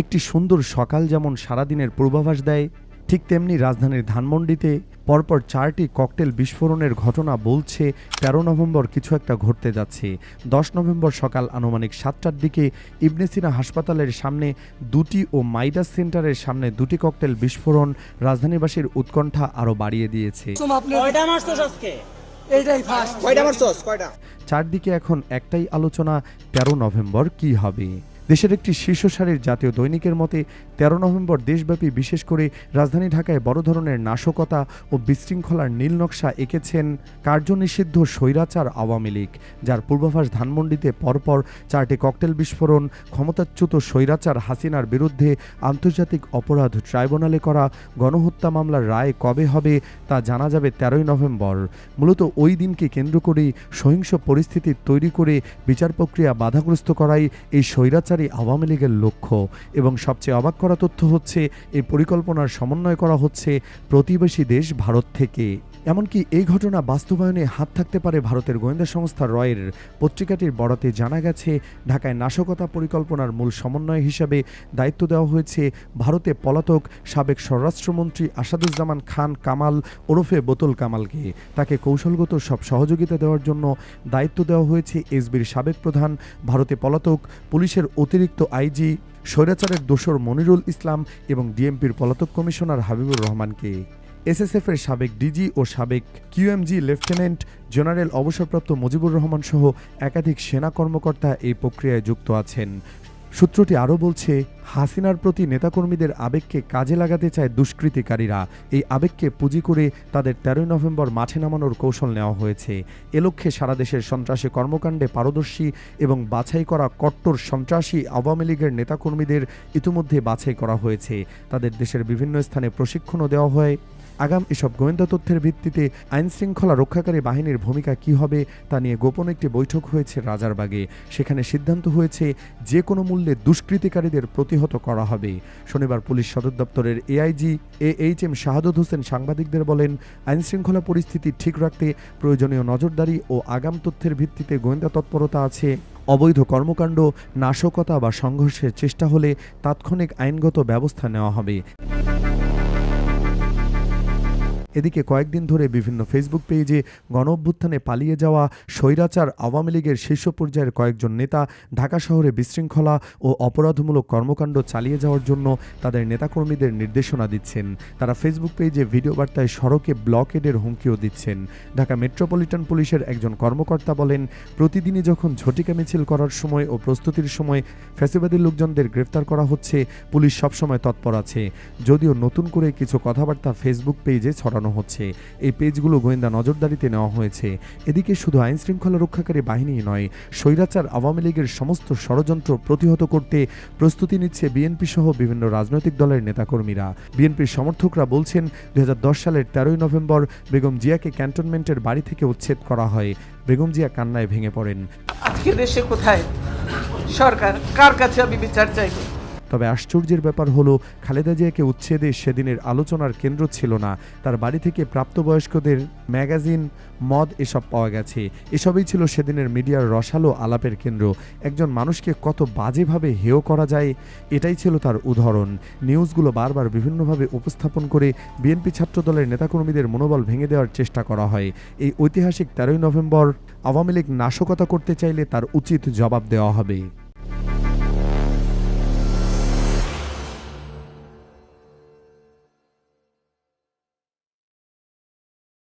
একটি সুন্দর সকাল যেমন সারাদিনের পূর্বাভাস দেয় ঠিক তেমনি রাজধানীর ধানমন্ডিতে পরপর চারটি ককটেল বিস্ফোরণের ঘটনা বলছে তেরো নভেম্বর কিছু একটা ঘটতে যাচ্ছে। দশ নভেম্বর সকাল আনুমানিক সাতটার দিকে ইবনেসিনা হাসপাতালের সামনে দুটি ও মাইডাস সেন্টারের সামনে দুটি ককটেল বিস্ফোরণ রাজধানীবাসীর উৎকণ্ঠা আরও বাড়িয়ে দিয়েছে। ফার্স্ট কয়টা? চারদিকে এখন একটাই আলোচনা তেরো নভেম্বর কি হবে? দেশের একটি শীর্ষ সারির জাতীয় দৈনিকের মতে, তেরো নভেম্বর দেশব্যাপী বিশেষ করে রাজধানী ঢাকায় বড় ধরনের নাশকতা ও বিশৃঙ্খলার নীল নকশা এঁকেছেন কার্যনিষিদ্ধ স্বৈরাচার আওয়ামী লীগ, যার পূর্বাভাস ধানমন্ডিতে পরপর চারটি ককটেল বিস্ফোরণ, ক্ষমতাচ্যুত স্বৈরাচার হাসিনার বিরুদ্ধে আন্তর্জাতিক অপরাধ ট্রাইব্যুনালে করা গণহত্যা মামলার রায় কবে হবে তা জানা যাবে তেরোই নভেম্বর। মূলত ওই দিনকে কেন্দ্র করেই সহিংস পরিস্থিতি তৈরি করে বিচার প্রক্রিয়া বাধাগ্রস্ত করাই এই স্বৈরাচারী আওয়ামী লীগের লক্ষ্য এবং সবচেয়ে অবাক করা তথ্য হচ্ছে, এই পরিকল্পনার সমন্বয় করা হচ্ছে প্রতিবেশী দেশ ভারত থেকে। এমনকি এই ঘটনা বাস্তবায়নে হাত থাকতে পারে ভারতের গোয়েন্দা সংস্থা রয়ের। পত্রিকাটির বরাতে জানা গেছে, ঢাকায় নাশকতা পরিকল্পনার মূল সমন্বয় হিসাবে দায়িত্ব দেওয়া হয়েছে ভারতে পলাতক সাবেক স্বরাষ্ট্রমন্ত্রী আসাদুজ্জামান খান কামাল ওরফে বোতল কামালকে। তাকে কৌশলগত সব সহযোগিতা দেওয়ার জন্য দায়িত্ব দেওয়া হয়েছে এসবির সাবেক প্রধান ভারতে পলাতক পুলিশের অতিরিক্ত আইজি স্বৈরাচারের দোসর মনিরুল ইসলাম এবং ডিএমপির পলাতক কমিশনার হাবিবুর রহমানকে। এসএসএফ এর সাবেক ডিজি ও সাবেক কিউএমজি লেফটেন্যান্ট জেনারেল অবসরপ্রাপ্ত মুজিবুর রহমান সহ একাধিক সেনা কর্মকর্তা এই প্রক্রিয়ায় যুক্ত আছেন। সূত্রটি আরও বলছে, হাসিনার প্রতি নেতাকর্মীদের আবেগকে কাজে লাগাতে চায় দুষ্কৃতিকারীরা। এই আবেগকে পুঁজি করে তাদের তেরোই নভেম্বর মাঠে নামানোর কৌশল নেওয়া হয়েছে। এ লক্ষ্যে সারা দেশের সন্ত্রাসী কর্মকাণ্ডে পারদর্শী এবং বাছাই করা কট্টর সন্ত্রাসী আওয়ামী লীগের নেতাকর্মীদের ইতিমধ্যে বাছাই করা হয়েছে। তাদের দেশের বিভিন্ন স্থানে প্রশিক্ষণও দেওয়া হয়। আগাম এসব গোয়েন্দা তথ্যের ভিত্তিতে আইন শৃঙ্খলা রক্ষাকারী বাহিনীর ভূমিকা কী হবে তা নিয়ে গোপন একটি বৈঠক হয়েছে রাজারবাগে। সেখানে সিদ্ধান্ত হয়েছে যে কোনো মূল্যে দুষ্কৃতিকারীদের প্রতিহত করা হবে। শনিবার পুলিশ সদর দপ্তরের AIG A H M Shahadat Hossain সাংবাদিকদের বলেন আইন শৃঙ্খলা পরিস্থিতি ঠিক রাখতে প্রয়োজনীয় নজরদারি ও আগাম তথ্যের ভিত্তিতে গোয়েন্দা তৎপরতা আছে। অবৈধ কর্মকাণ্ড, নাশকতা বা সংঘর্ষের চেষ্টা হলে তাৎক্ষণিক আইনগত ব্যবস্থা নেওয়া হবে। এদিকে কয়েকদিন ধরে বিভিন্ন ফেসবুক পেজে গণ অভ্যুত্থানে পালিয়ে যাওয়া স্বৈরাচার আওয়ামী লীগের শীর্ষ পর্যায়ের কয়েকজন নেতা ঢাকা শহরে বিশৃঙ্খলা ও অপরাধমূলক কর্মকাণ্ড চালিয়ে যাওয়ার জন্য তাদের নেতাকর্মীদের নির্দেশনা দিচ্ছেন। তারা ফেসবুক পেজে ভিডিও বার্তায় সড়কে ব্লকেডের হুমকিও দিচ্ছেন। ঢাকা মেট্রোপলিটন পুলিশের একজন কর্মকর্তা বলেন, প্রতিদিনই যখন ঝটিকা মিছিল করার সময় ও প্রস্তুতির সময় ফ্যাসিবাদী লোকজনদের গ্রেফতার করা হচ্ছে, পুলিশ সবসময় তৎপর আছে। যদিও নতুন করে কিছু কথাবার্তা ফেসবুক পেজে ছড়ানো হচ্ছে। এই পেজগুলো গোয়েন্দা নজরদারিতে নেওয়া হয়েছে। এদিকে শুধু আইন শৃঙ্খলা রক্ষাকারী বাহিনী নয়, স্বৈরাচার আওয়ামী লীগের সমস্ত ষড়যন্ত্র প্রতিহত করতে প্রস্তুতি নিচ্ছে বিএনপি সহ বিভিন্ন রাজনৈতিক দলের নেতাকর্মীরা। বিএনপির সমর্থকরা বলছেন, দুই হাজার দশ সালের তেরোই নভেম্বর বেগম জিয়াকে ক্যান্টনমেন্টের বাড়ি থেকে উচ্ছেদ করা হয়। বেগম জিয়া কান্নায় ভেঙে পড়েন। আজকে দেশে কোথায়? সরকার, কার কাছে আমি বিচার চাইব? তবে আশ্চর্যের ব্যাপার হলো, খালেদা জিয়াকে উচ্ছেদে সেদিনের আলোচনার কেন্দ্র ছিল না। তার বাড়ি থেকে প্রাপ্তবয়স্কদের ম্যাগাজিন, মদ এসব পাওয়া গেছে। এসবই ছিল সেদিনের মিডিয়ার রসালো আলাপের কেন্দ্র। একজন মানুষকে কত বাজেভাবে হেয় করা যায়, এটাই ছিল তার উদাহরণ। নিউজগুলো বারবার বিভিন্নভাবে উপস্থাপন করে বিএনপি ছাত্রদলের নেতাকর্মীদের মনোবল ভেঙে দেওয়ার চেষ্টা করা হয়। এই ঐতিহাসিক তেরোই নভেম্বর আওয়ামী লীগ নাশকতা করতে চাইলে তার উচিত জবাব দেওয়া হবে।